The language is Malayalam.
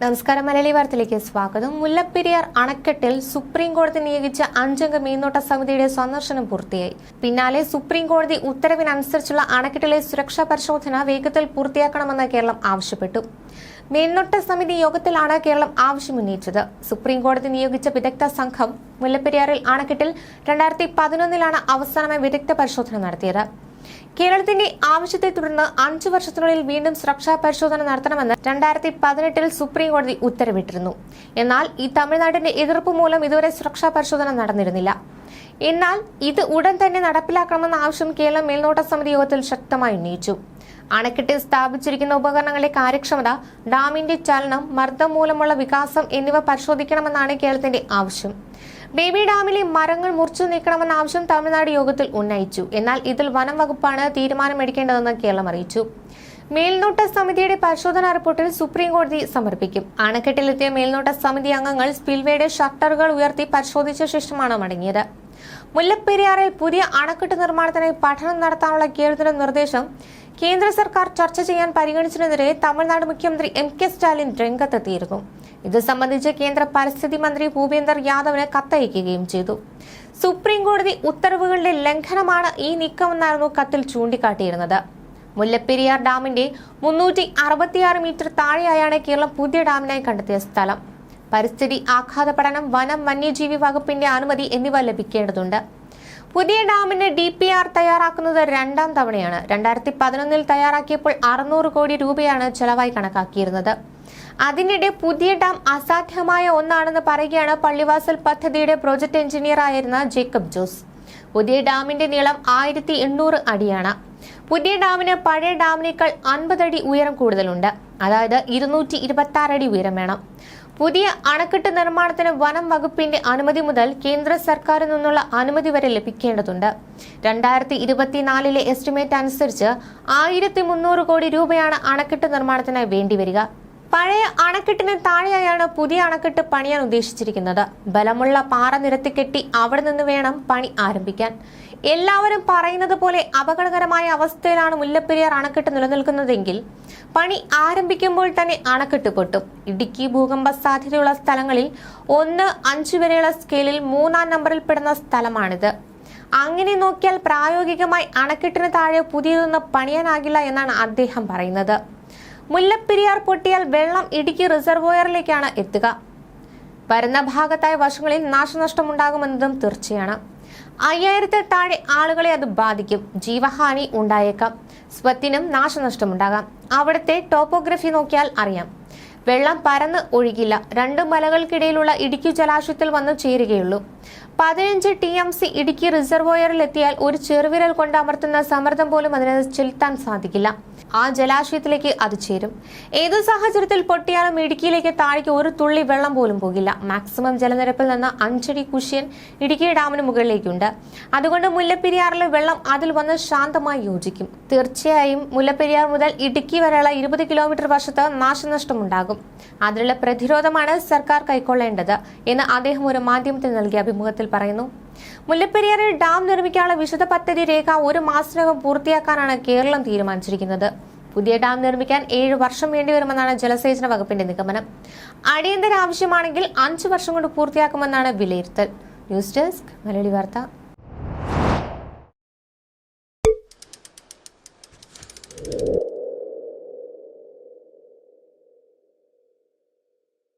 നമസ്കാരം മലയാളി വാർത്തയിലേക്ക് സ്വാഗതം. മുല്ലപ്പെരിയാർ അണക്കെട്ടിൽ സുപ്രീം കോടതി നിയോഗിച്ച അഞ്ചംഗ മേൽനോട്ട സമിതിയുടെ സന്ദർശനം പൂർത്തിയായി. പിന്നാലെ സുപ്രീം കോടതി ഉത്തരവിനനുസരിച്ചുള്ള അണക്കെട്ടിലെ സുരക്ഷാ പരിശോധന വേഗത്തിൽ പൂർത്തിയാക്കണമെന്ന് കേരളം ആവശ്യപ്പെട്ടു. മേൽനോട്ട സമിതി യോഗത്തിലാണ് കേരളം ആവശ്യമുന്നയിച്ചത്. സുപ്രീം കോടതി നിയോഗിച്ച വിദഗ്ധ സംഘം മുല്ലപ്പെരിയാറിൽ അണക്കെട്ടിൽ രണ്ടായിരത്തി പതിനൊന്നിലാണ് അവസാനമായി വിദഗ്ധ പരിശോധന നടത്തിയത്. കേരളത്തിന്റെ ആവശ്യത്തെ തുടർന്ന് അഞ്ചു വർഷത്തിനുള്ളിൽ വീണ്ടും സുരക്ഷാ പരിശോധന നടത്തണമെന്ന് രണ്ടായിരത്തി പതിനെട്ടിൽ സുപ്രീം കോടതി ഉത്തരവിട്ടിരുന്നു. എന്നാൽ ഈ തമിഴ്നാടിന്റെ എതിർപ്പ് മൂലം ഇതുവരെ സുരക്ഷാ പരിശോധന നടന്നിരുന്നില്ല. എന്നാൽ ഇത് ഉടൻ തന്നെ നടപ്പിലാക്കണമെന്ന ആവശ്യം കേരള മേൽനോട്ട സമിതി യോഗത്തിൽ ശക്തമായി ഉന്നയിച്ചു. അണക്കെട്ടിൽ സ്ഥാപിച്ചിരിക്കുന്ന ഉപകരണങ്ങളുടെ കാര്യക്ഷമത ഡാമിന്റെ ചലനം മർദ്ദം മൂലമുള്ള വികാസം എന്നിവ പരിശോധിക്കണമെന്നാണ് കേരളത്തിന്റെ ആവശ്യം. ബേബി ഡാമിലെ മരങ്ങൾ മുറിച്ചു നീക്കണമെന്ന ആവശ്യം തമിഴ്നാട് യോഗത്തിൽ ഉന്നയിച്ചു. എന്നാൽ ഇതിൽ വനം വകുപ്പാണ് തീരുമാനമെടുക്കേണ്ടതെന്ന് കേരളം അറിയിച്ചു. മേൽനോട്ട സമിതിയുടെ പരിശോധനാ റിപ്പോർട്ടിൽ സുപ്രീം കോടതി സമർപ്പിക്കും. അണക്കെട്ടിലെത്തിയ മേൽനോട്ട സമിതി അംഗങ്ങൾ സ്പിൽവേയുടെ ഷട്ടറുകൾ ഉയർത്തി പരിശോധിച്ച ശേഷമാണ് മടങ്ങിയത്. മുല്ലപ്പെരിയാറിൽ പുതിയ അണക്കെട്ട് നിർമ്മാണത്തിനായി പഠനം നടത്താനുള്ള കേരളത്തിന്റെ നിർദ്ദേശം കേന്ദ്ര സർക്കാർ ചർച്ച ചെയ്യാൻ പരിഗണിച്ചതിനെതിരെ തമിഴ്നാട് മുഖ്യമന്ത്രി എം കെ സ്റ്റാലിൻ രംഗത്തെത്തിയിരുന്നു. ഇത് സംബന്ധിച്ച് കേന്ദ്ര പരിസ്ഥിതി മന്ത്രി ഭൂപേന്ദർ യാദവിന് കത്തയക്കുകയും ചെയ്തു. സുപ്രീം കോടതി ഉത്തരവുകളുടെ ലംഘനമാണ് ഈ നീക്കമെന്നായിരുന്നു കത്തിൽ ചൂണ്ടിക്കാട്ടിയിരുന്നത്. മുല്ലപ്പെരിയാർ ഡാമിന്റെ മുന്നൂറ്റി അറുപത്തിയാറ് മീറ്റർ താഴെയായാണ് കേരളം പുതിയ ഡാമിനായി കണ്ടെത്തിയ സ്ഥലം. പരിസ്ഥിതി ആഘാത പഠനം വനം വന്യജീവി വകുപ്പിന്റെ അനുമതി എന്നിവ ലഭിക്കേണ്ടതുണ്ട്. പുതിയ ഡാമിന് ഡി പി ആർ തയ്യാറാക്കുന്നത് രണ്ടാം തവണയാണ്. രണ്ടായിരത്തി പതിനൊന്നിൽ തയ്യാറാക്കിയപ്പോൾ അറുന്നൂറ് കോടി രൂപയാണ് ചെലവായി കണക്കാക്കിയിരുന്നത്. അതിനിടെ പുതിയ ഡാം അസാധ്യമായ ഒന്നാണെന്ന് പറയുകയാണ് പള്ളിവാസൽ പദ്ധതിയുടെ പ്രോജക്ട് എഞ്ചിനീയർ ആയിരുന്ന ജേക്കബ് ജോസ്. പുതിയ ഡാമിന്റെ നീളം ആയിരത്തി എണ്ണൂറ് അടിയാണ്. പുതിയ ഡാമിന് പഴയ ഡാമിനേക്കാൾ അൻപത് അടി ഉയരം കൂടുതലുണ്ട്. അതായത് ഇരുന്നൂറ്റി ഇരുപത്തി അടി ഉയരം വേണം. പുതിയ അണക്കെട്ട് നിർമ്മാണത്തിന് വനം വകുപ്പിന്റെ അനുമതി മുതൽ കേന്ദ്ര സർക്കാരിൽ നിന്നുള്ള അനുമതി വരെ ലഭിക്കേണ്ടതുണ്ട്. രണ്ടായിരത്തി ഇരുപത്തിനാലിലെ എസ്റ്റിമേറ്റ് അനുസരിച്ച് ആയിരത്തി മുന്നൂറ് കോടി രൂപയാണ് അണക്കെട്ട് നിർമ്മാണത്തിന് വേണ്ടിവരിക പഴയ അണക്കെട്ടിന് താഴെയായാണ് പുതിയ അണക്കെട്ട് പണിയാൻ ഉദ്ദേശിച്ചിരിക്കുന്നത്. ബലമുള്ള പാറ നിരത്തിക്കെട്ടി അവിടെ നിന്ന് വേണം പണി ആരംഭിക്കാൻ. എല്ലാവരും പറയുന്നത് പോലെ അപകടകരമായ അവസ്ഥയിലാണ് മുല്ലപ്പെരിയാർ അണക്കെട്ട് നിലനിൽക്കുന്നതെങ്കിൽ പണി ആരംഭിക്കുമ്പോൾ തന്നെ അണക്കെട്ട് പൊട്ടും. ഇടുക്കി ഭൂകമ്പ സാധ്യതയുള്ള സ്ഥലങ്ങളിൽ ഒന്ന് അഞ്ച് വരെയുള്ള സ്കെയിലിൽ മൂന്നാം നമ്പറിൽ പെടുന്ന സ്ഥലമാണിത്. അങ്ങനെ നോക്കിയാൽ പ്രായോഗികമായി അണക്കെട്ടിന് താഴെ പുതിയതൊന്നും പണിയാനാകില്ല എന്നാണ് അദ്ദേഹം പറയുന്നത്. മുല്ലപ്പെരിയാർ പൊട്ടിയാൽ വെള്ളം ഇടുക്കി റിസർവോയറിലേക്കാണ് എത്തുക. വരുന്ന ഭാഗത്തായ വശങ്ങളിൽ നാശനഷ്ടമുണ്ടാകുമെന്നതും തീർച്ചയാണ്. അയ്യായിരത്തിൽ താഴെ ആളുകളെ അത് ബാധിക്കും. ജീവഹാനി ഉണ്ടായേക്കാം. സ്വത്തിനും നാശനഷ്ടമുണ്ടാകാം. അവിടുത്തെ ടോപ്പോഗ്രഫി നോക്കിയാൽ അറിയാം. വെള്ളം പരന്ന് ഒഴുകില്ല. രണ്ട് മലകൾക്കിടയിലുള്ള ഇടുക്കി ജലാശയത്തിൽ വന്ന് ചേരുകയുള്ളൂ. പതിനഞ്ച് ടി എം സി ഇടുക്കി റിസർവോയറിൽ എത്തിയാൽ ഒരു ചെറുവിരൽ കൊണ്ട് അമർത്തുന്ന സമ്മർദ്ദം പോലും അതിനെ ചെലുത്താൻ സാധിക്കില്ല. ആ ജലാശയത്തിലേക്ക് അത് ചേരും. ഏത് സാഹചര്യത്തിൽ പൊട്ടിയാലും ഇടുക്കിയിലേക്ക് താഴേക്ക് ഒരു തുള്ളി വെള്ളം പോലും പോകില്ല. മാക്സിമം ജലനിരപ്പിൽ നിന്ന് അഞ്ചടി കുഷ്യൻ ഇടുക്കി ഡാമിന് മുകളിലേക്കുണ്ട്. അതുകൊണ്ട് മുല്ലപ്പെരിയാറിലെ വെള്ളം അതിൽ വന്ന് ശാന്തമായി യോജിക്കും. തീർച്ചയായും മുല്ലപ്പെരിയാർ മുതൽ ഇടുക്കി വരെയുള്ള ഇരുപത് കിലോമീറ്റർ വശത്ത് നാശനഷ്ടമുണ്ടാകും. അതിനുള്ള പ്രതിരോധമാണ് സർക്കാർ കൈക്കൊള്ളേണ്ടത് എന്ന് അദ്ദേഹം ഒരു മാധ്യമത്തിൽ നൽകിയ അഭിമുഖത്തിൽ പറയുന്നു. മുല്ലപ്പെരിയാറിൽ ഡാം നിർമ്മിക്കാനുള്ള വിശദ പദ്ധതി രേഖ ഒരു മാസത്തിനകം പൂർത്തിയാക്കാനാണ് കേരളം തീരുമാനിച്ചിരിക്കുന്നത്. പുതിയ ഡാം നിർമ്മിക്കാൻ ഏഴ് വർഷം വേണ്ടിവരുമെന്നാണ് ജലസേചന വകുപ്പിന്റെ നിഗമനം. അടിയന്തര ആവശ്യമാണെങ്കിൽ അഞ്ചു വർഷം കൊണ്ട് പൂർത്തിയാക്കുമെന്നാണ് വിലയിരുത്തൽ. ന്യൂസ് ഡെസ്ക് മലയാളി വാർത്ത.